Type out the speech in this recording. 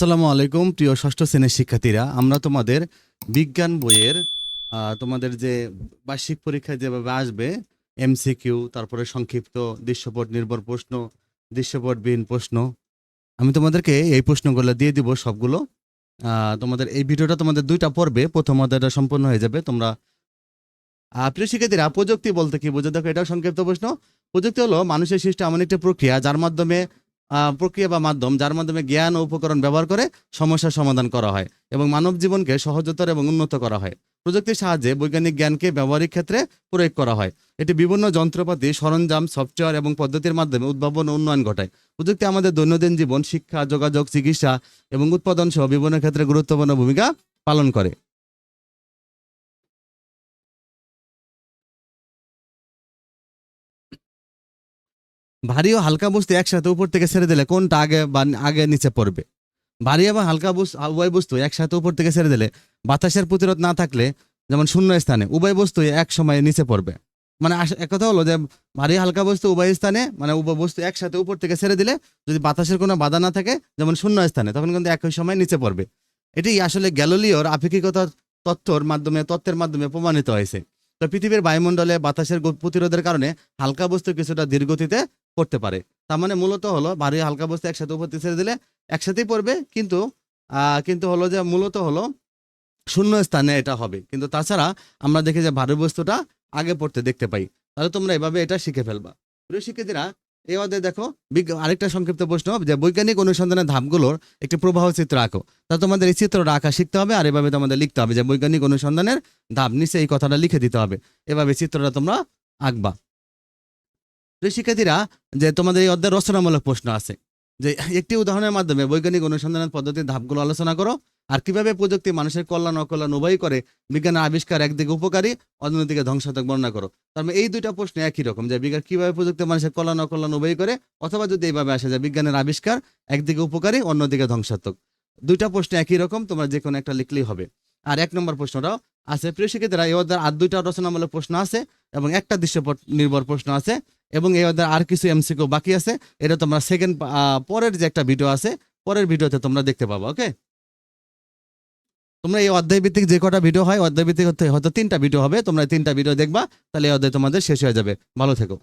আসসালামু আলাইকুম, প্রিয় ষষ্ঠ শ্রেণির শিক্ষার্থীরা। আমরা তোমাদের বিজ্ঞান বইয়ের তোমাদের যে বার্ষিক পরীক্ষায় যেভাবে আসবে এমসিকিউ তারপরে সংক্ষিপ্ত দৃশ্যপট, নির্ভর প্রশ্ন দৃশ্যপটবিহীন প্রশ্ন, আমি তোমাদেরকে এই প্রশ্নগুলো দিয়ে দিব সবগুলো। তোমাদের এই ভিডিওটা তোমাদের দুইটা পর্বে, প্রথম অধ্যায়টা সম্পূর্ণ হয়ে যাবে। তোমরা প্রিয় শিক্ষার্থীরা, প্রযুক্তি বলতে কি বোঝো? দেখো, এটাও সংক্ষিপ্ত প্রশ্ন। প্রযুক্তি হলো মানুষের সৃষ্টি এমন একটি প্রক্রিয়া, যার মাধ্যমে প্রক্রিয়া বা মাধ্যম যার মাধ্যমে জ্ঞান ও উপকরণ ব্যবহার করে সমস্যার সমাধান করা হয় এবং মানব জীবনকে সহজতর এবং উন্নত করা হয়। প্রযুক্তির সাহায্যে বৈজ্ঞানিক জ্ঞানকে ব্যবহারিক ক্ষেত্রে প্রয়োগ করা হয়। এটি বিভিন্ন যন্ত্রপাতি, সরঞ্জাম, সফটওয়্যার এবং পদ্ধতির মাধ্যমে উদ্ভাবন ও উন্নয়ন ঘটায়। প্রযুক্তি আমাদের দৈনন্দিন জীবন, শিক্ষা, যোগাযোগ, চিকিৎসা এবং উৎপাদন সহ বিভিন্ন ক্ষেত্রে গুরুত্বপূর্ণ ভূমিকা পালন করে। ভারী ও হালকা বস্তু একসাথে উপর থেকে ছেড়ে দিলে কোনটা আগে বা আগে নিচে পড়বে? ভারী এবং হালকা বস্তু উভয় বস্তু একসাথে উপর থেকে ছেড়ে দিলে বাতাসের প্রতিরোধ না থাকলে যেমন শূন্য স্থানে উভয় বস্তু এক সময় নিচে পড়বে। মানে এক কথা হলো যে ভারী হালকা বস্তু উভয় স্থানে মানে উভয় বস্তু একসাথে উপর থেকে ছেড়ে দিলে যদি বাতাসের কোনো বাধা না থাকে যেমন শূন্য স্থানে তখন কিন্তু একই সময় নিচে পড়বে। এটি আসলে গ্যালোলিওর আপেক্ষিকতার তথ্যর মাধ্যমে, তত্ত্বের মাধ্যমে প্রমাণিত হয়েছে। তো পৃথিবীর বায়ুমণ্ডলে বাতাসের প্রতিরোধের কারণে হালকা বস্তু কিছুটা ধীরগতিতে পড়তে পারে। তার মানে মূলত হলো ভারী হালকা বস্তু একসাথে উপর ছেড়ে দিলে একসাথেই পড়বে, কিন্তু কিন্তু হলো যে মূলত হলো শূন্য স্থানে এটা হবে। কিন্তু তাছাড়া আমরা দেখি যে ভারী বস্তুটা আগে পড়তে দেখতে পাই। তাহলে তোমরা এভাবে এটা শিখে ফেলবা। প্রিয় শিক্ষার্থীরা এই অধ্যায়ে দেখো আরেকটা সংক্ষিপ্ত প্রশ্ন যে বৈজ্ঞানিক অনুসন্ধানের ধাপগুলোর একটি প্রবাহ চিত্র আঁকো। তা তোমাদের এই চিত্রটা আঁকা শিখতে হবে আর এভাবে তোমাদের লিখতে হবে যে বৈজ্ঞানিক অনুসন্ধানের ধাপ নিচে এই কথাটা লিখে দিতে হবে। এভাবে চিত্রটা তোমরা আঁকবা। প্রিয় শিক্ষার্থীরা, যে তোমাদের এই অধ্যায় রচনামূলক প্রশ্ন আছে, যে একটি উদাহরণের মাধ্যমে বৈজ্ঞানিক অনুসন্ধানের পদ্ধতির ধাপগুলো আলোচনা করো আর কীভাবে প্রযুক্তি মানুষের কল্যাণ, অকল্যাণ উভয় করে বিজ্ঞানের আবিষ্কার একদিকে উপকারী, অন্যদিকে ধ্বংসাত্মক বর্ণনা করো। তার মানে এই দুইটা প্রশ্ন একই রকম, যে বিজ্ঞান কীভাবে প্রযুক্তি মানুষের কল্যাণ, অকল্যাণ উভয় করে, অথবা যদি এইভাবে আসে যে বিজ্ঞানের আবিষ্কার একদিকে উপকারী, অন্যদিকে ধ্বংসাত্মক। দুইটা প্রশ্ন একই রকম, তোমরা যে কোনো একটা লিখলেই হবে। আর এক নম্বর প্রশ্নটাও আছে। প্রিয় শিক্ষিতরা এই অধ্যায়ের আর দুইটা রচনামূলক প্রশ্ন আছে এবং একটা দৃশ্যপট নির্ভর প্রশ্ন আছে এবং এই অধ্যায়ের আর কিছু এমসিকিউ বাকি আছে। এটা তোমরা সেকেন্ড পরের যে একটা ভিডিও আছে, পরের ভিডিওতে তোমরা দেখতে পাবো ওকে তোমরা এই অধ্যায় ভিত্তিক যে কটা ভিডিও হয় অধ্যায় ভিত্তিক হয়তো তিনটা ভিডিও হবে, তোমরা তিনটা ভিডিও দেখবা, তাহলে এই অধ্যায় তোমাদের শেষ হয়ে যাবে। ভালো থেকো।